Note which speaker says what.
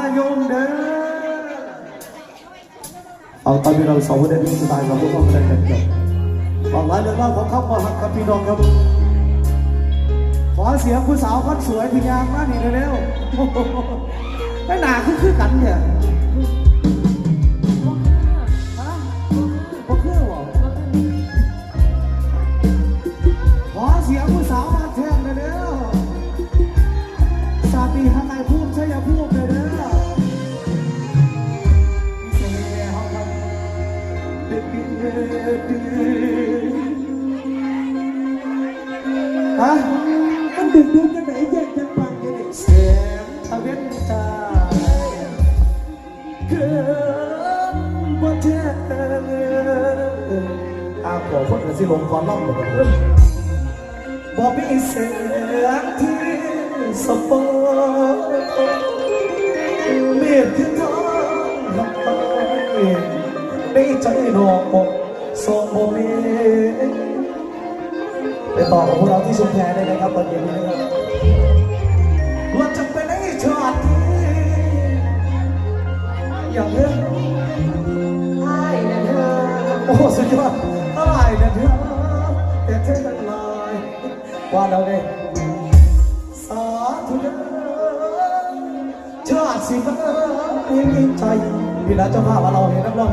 Speaker 1: ายงเด้อเอาตอนนี้เราสองคนได้ดูสไตล์เราพวกเราได้กันจบฟังหลายเรื่องเล่าของเขามาหักกับพี่น้องครับ ขอเสียงคุณสาวคนสวยที่ยางมาหนีเร็วๆไม่หนาคือคือกันเนี่ย ขอค
Speaker 2: นกัน
Speaker 1: สิลงก่อนล่องเลยบ่มีเสียงที่สปอเมียที่ทองลำไปในใจดอกบกสมบ่มีไปต่อกับพวกเราที่ชุมแพได้นะครับตอนเย็นนี้นะครับว่าจะเป็นไอ้ชาติอย่างเรื่องไอ้นะเธอโอ้สุดยอด ไอ้นะเธอแต่เธอนั้นลอยว่าเราเนี่ยสาธุเด้อชาติสิมาให้มีใจพี่นะเจ้าภาพว่าเราเห็นนักร้อ